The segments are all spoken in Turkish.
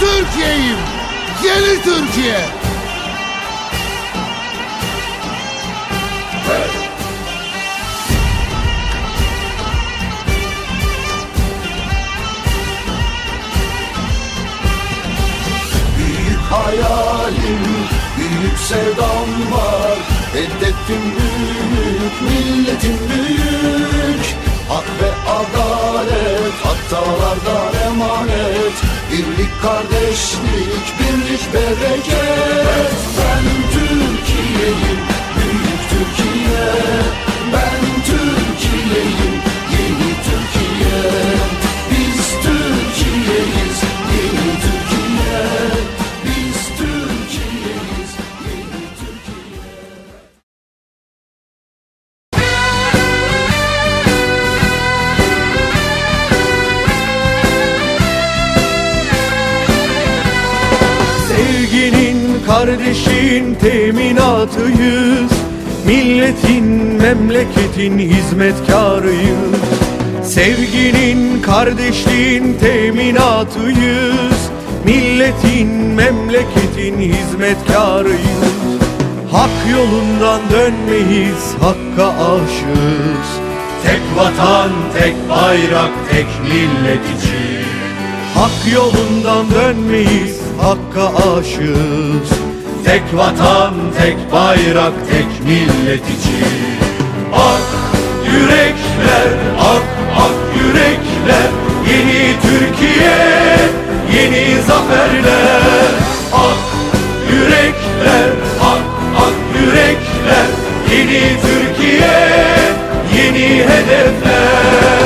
Türkiye'yim. Yeni Türkiye. Büyük hayalim, büyük sevdam var Hedefim büyük, milletim büyük Hak ve adalet, hattalardan emanet Birlik, kardeşlik, birlik, bereket. Ben Türkiye'yim, büyük Türkiye. Ben memleketin hizmetkarıyız. Sevginin, kardeşliğin teminatıyız. Milletin, memleketin hizmetkarıyız. Hak yolundan dönmeyiz, hakka aşığız. Tek vatan, tek bayrak, tek millet için. Hak yolundan dönmeyiz, hakka aşığız. Tek vatan, tek bayrak, tek millet için Ak yürekler, ak ak yürekler Yeni Türkiye, yeni zaferler. Ak yürekler, ak ak yürekler Yeni Türkiye, yeni hedefler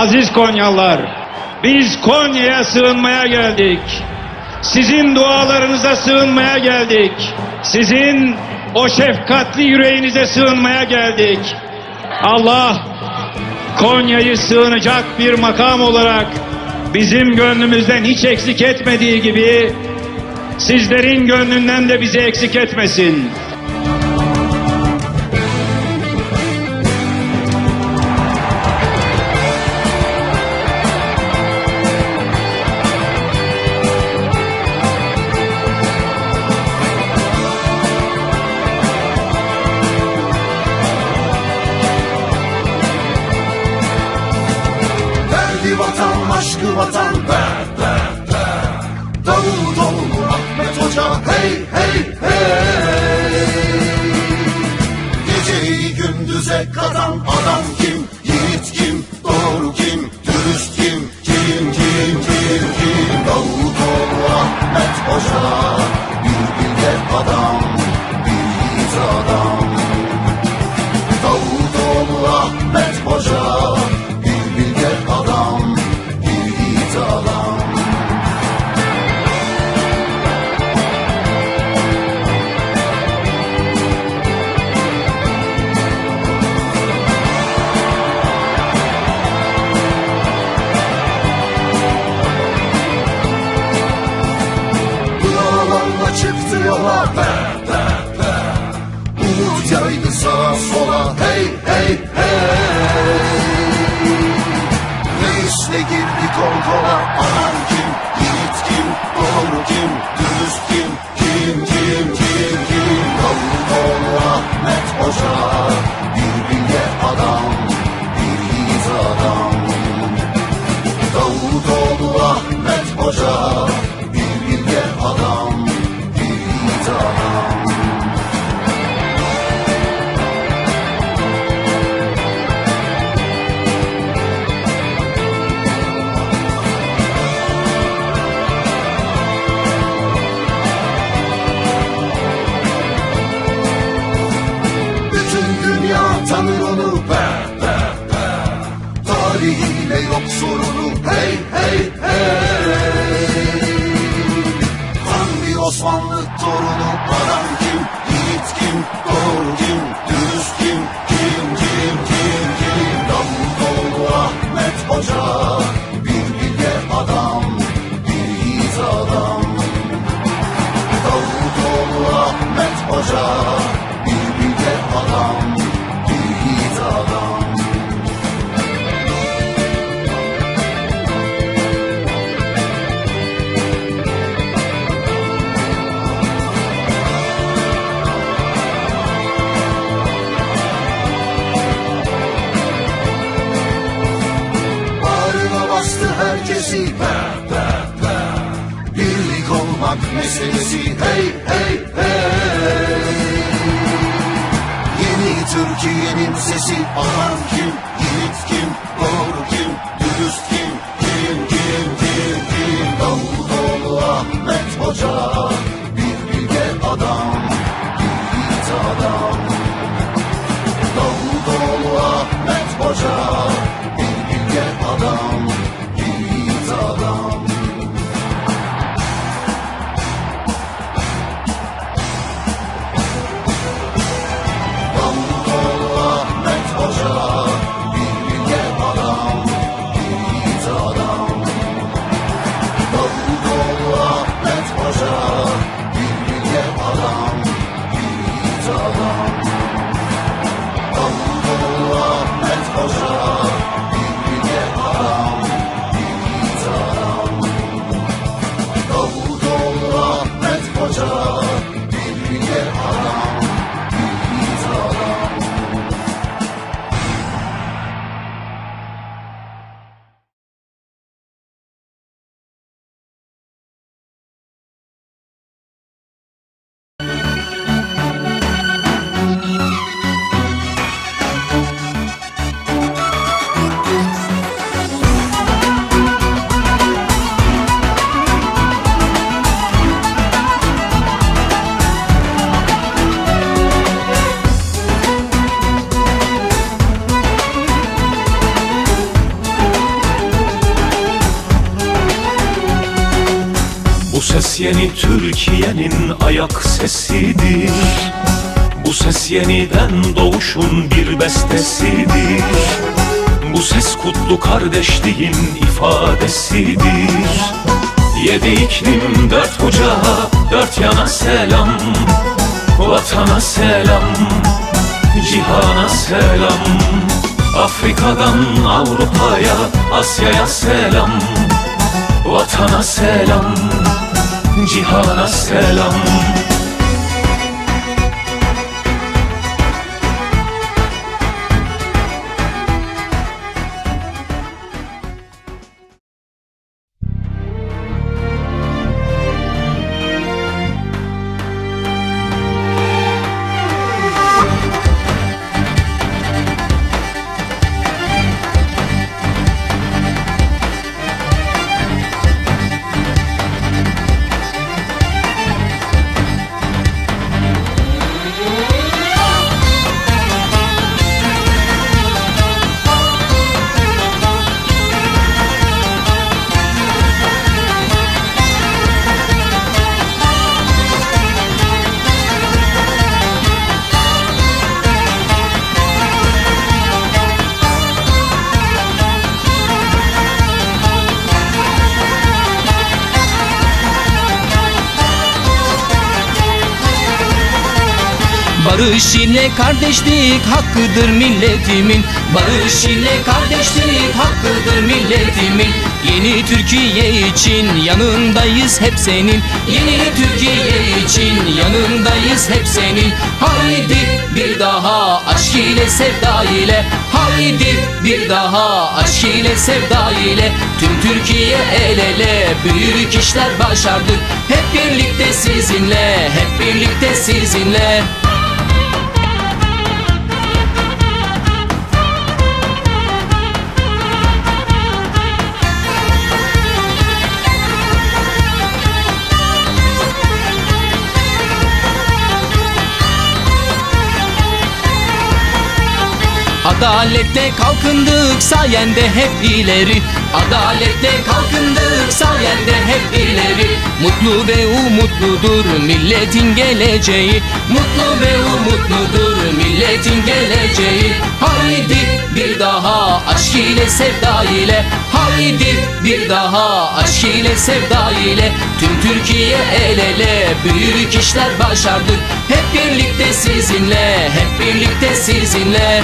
Aziz Konyalılar, biz Konya'ya sığınmaya geldik. Sizin dualarınıza sığınmaya geldik. Sizin o şefkatli yüreğinize sığınmaya geldik. Allah Konya'yı sığınacak bir makam olarak bizim gönlümüzden hiç eksik etmediği gibi sizlerin gönlünden de bizi eksik etmesin. Aşkı vatan, dert, dert, dert. Davutoğlu, Ahmet Hoca, hey, hey, hey. Geceyi gündüze katan adam kim, yiğit kim, doğru kim, dürüst kim, kim, kim, kim, kim. Davutoğlu, Ahmet Hoca, bir bilge adam, bir yiğit adam. Georgia. Osmanlı torunu Adam kim, yiğit kim, doğru olmak meselesi hey hey hey. Yeni Türkiye'nin sesi Adam kim, yiğit kim, doğru kim, dürüst kim Kim kim kim kim Davutoğlu Ahmet Hoca Bir bilge adam, bir yiğit adam. Davutoğlu Ahmet Hoca yeni Türkiye'nin ayak sesidir. Bu ses yeniden doğuşun bir bestesidir. Bu ses kutlu kardeşliğin ifadesidir. Yedi iklim dört bucağa dört yana selam Vatana selam Cihana selam Afrika'dan Avrupa'ya Asya'ya selam Vatana selam Cihana selam Barış ile kardeşlik hakkıdır milletimin. Barış ile kardeşlik hakkıdır milletimin. Yeni Türkiye için yanındayız hep senin. Yeni Türkiye için yanındayız hep senin. Haydi bir daha aşk ile sevda ile. Haydi bir daha aşk ile sevda ile. Tüm Türkiye el ele büyük işler başardık. Hep birlikte sizinle, hep birlikte sizinle Adaletle kalkındık sayende hep ileri. Adaletle kalkındık sayende hep ileri. Mutlu ve umutludur milletin geleceği. Mutlu ve umutludur milletin geleceği. Haydi bir daha aşk ile sevda ile. Haydi bir daha aşk ile sevda ile. Tüm Türkiye el ele büyük işler başardık. Hep birlikte sizinle, hep birlikte sizinle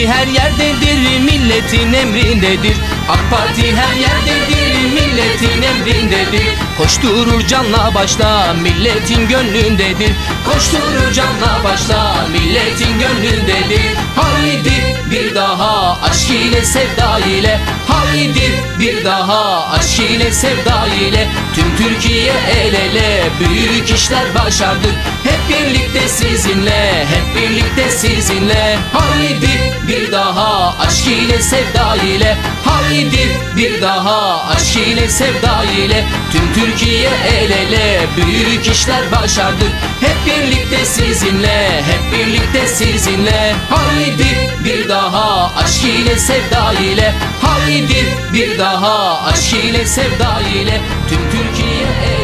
Parti her yerdedir, milletin emrindedir. AK Parti her yerdedir, milletin emrindedir. Koşturur canla başla, milletin gönlündedir. Koşturur canla başla, milletin gönlündedir. Haydi bir daha aşk ile sevda ile. Haydi bir daha aşk ile sevda ile. Tüm Türkiye el ele büyük işler başardık. Hep birlikte sizinle, hep birlikte sizinle. Haydi bir daha aşk ile sevda ile. Haydi bir daha aşk ile sevda ile. Tüm Türkiye el ele büyük işler başardık Hep birlikte sizinle, hep birlikte sizinle. Haydi bir daha aşk ile sevda ile. Haydi bir daha aşk ile sevda ile. Tüm Türkiye el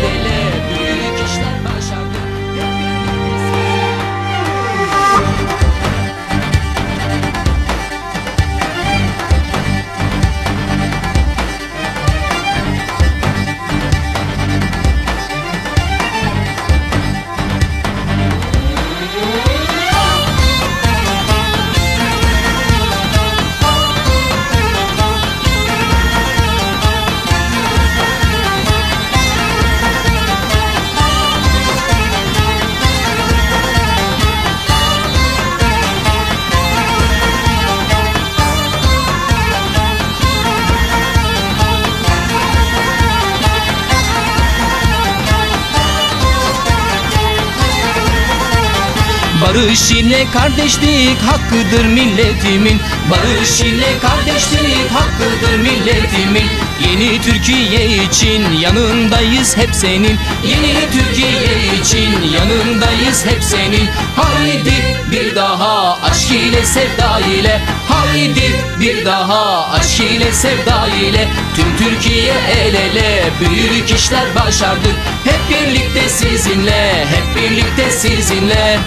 Barış ile kardeşlik hakkıdır milletimin. Barış ile kardeşlik hakkıdır milletimin. Yeni Türkiye için yanındayız hep senin. Yeni Türkiye için yanındayız hep senin. Haydi bir daha aşk ile sevda ile. Haydi bir daha aşk ile sevda ile. Tüm Türkiye el ele büyük işler başardık. Hep birlikte sizinle, hep birlikte sizinle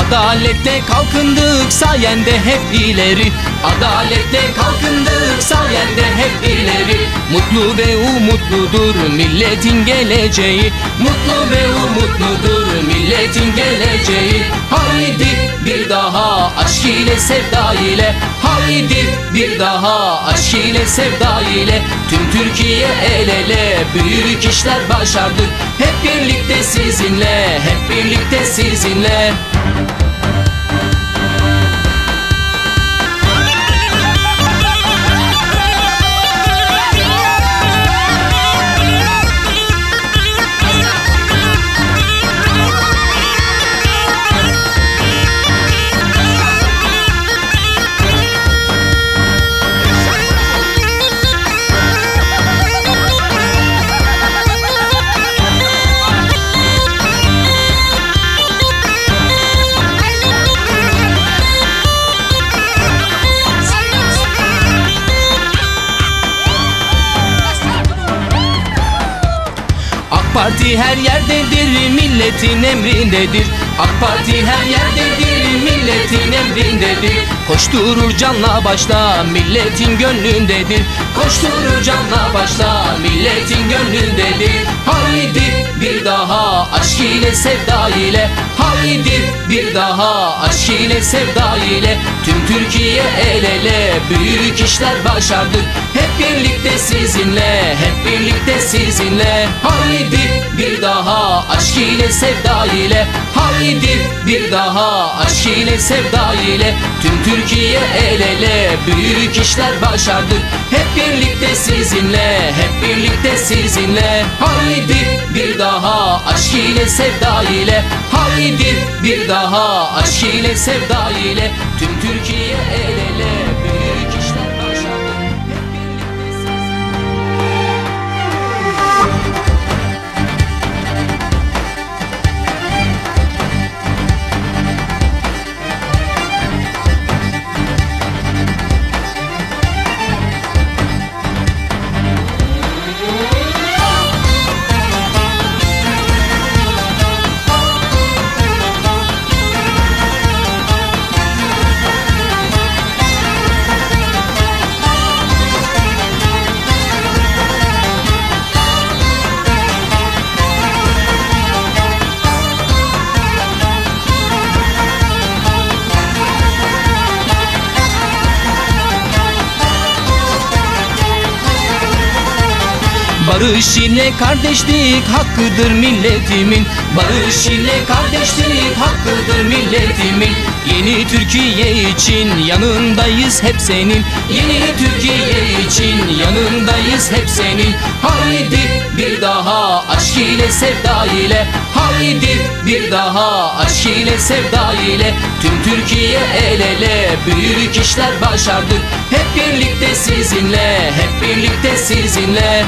Adaletle kalkındık sayende hep ileri. Adaletle kalkındık sayende hep ileri. Mutlu ve umutludur milletin geleceği. Mutlu ve umutludur milletin geleceği. Haydi bir daha aşk ile sevda ile. Haydi bir daha aşk ile sevda ile. Tüm Türkiye el ele büyük işler başardık. Hep birlikte sizinle, hep birlikte sizinle Parti her yerdedir, milletin emrindedir. AK Parti her yerdedir, milletin emrindedir. Koşturur canla başla, milletin gönlündedir. Koşturur canla başla, milletin gönlündedir. Haydi bir daha aşk ile sevda ile. Haydi bir daha aşk ile sevda ile. Tüm Türkiye el ele büyük işler başardık. Hep birlikte sizinle, hep birlikte sizinle. Haydi bir daha aşk ile sevda ile. Haydi bir daha aşk ile sevda ile. Tüm Türkiye el ele büyük işler başardık. Hep birlikte sizinle, hep birlikte sizinle. Haydi bir daha aşk ile sevda ile. Haydi bir daha aşk ile sevda ile. Tüm Türkiye el ele Barış ile kardeşlik hakkıdır milletimin. Barış ile kardeşlik hakkıdır milletimin. Yeni Türkiye için yanındayız hep senin. Yeni Türkiye için yanındayız hep senin. Haydi bir daha aşk ile sevda ile. Haydi bir daha aşk ile sevda ile. Tüm Türkiye el ele büyük işler başardık. Hep birlikte sizinle, hep birlikte sizinle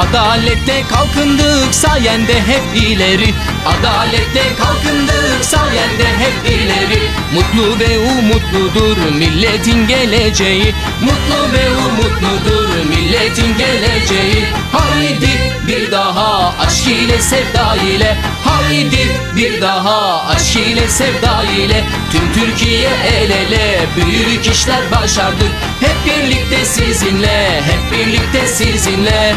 Adalette kalkındık sayende hep ileri Adalette kalkındık sayende hep ileri Mutlu ve umutludur milletin geleceği. Mutlu ve umutludur milletin geleceği. Haydi bir daha aşk ile sevda ile. Haydi bir daha aşk ile sevda ile. Tüm Türkiye el ele büyük işler başardık. Hep birlikte sizinle, hep birlikte sizinle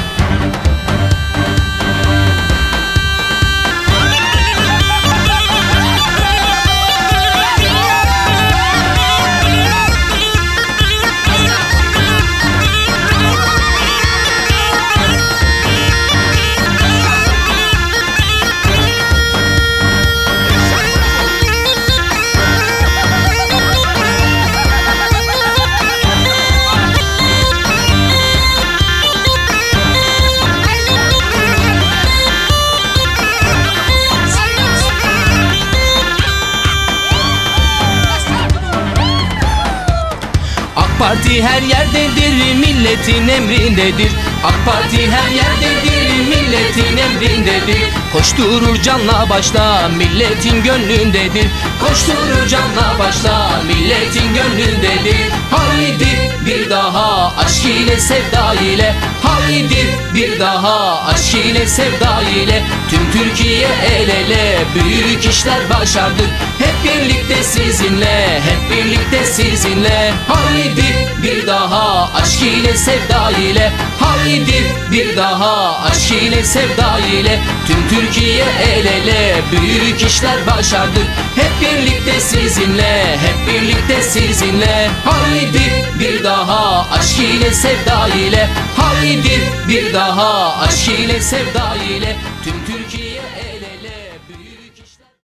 Parti her yerdedir, milletin emrindedir. AK Parti her yerdedir, milletin emrindedir. Koşturur canla başla, milletin gönlündedir. Koşturur canla başla, milletin gönlündedir. Haydi bir daha aşk ile sevda ile Haydi bir daha aşk ile sevda ile Tüm Türkiye el ele büyük işler başardık Hep birlikte sizinle, hep birlikte sizinle. Haydi bir daha aşk ile sevda ile. Haydi bir daha aşk ile sevda ile. Tüm Türkiye el ele büyük işler başardık. Hep birlikte sizinle, hep birlikte sizinle. Haydi bir daha aşk ile sevda ile. Haydi bir daha aşk ile sevda ile. Tüm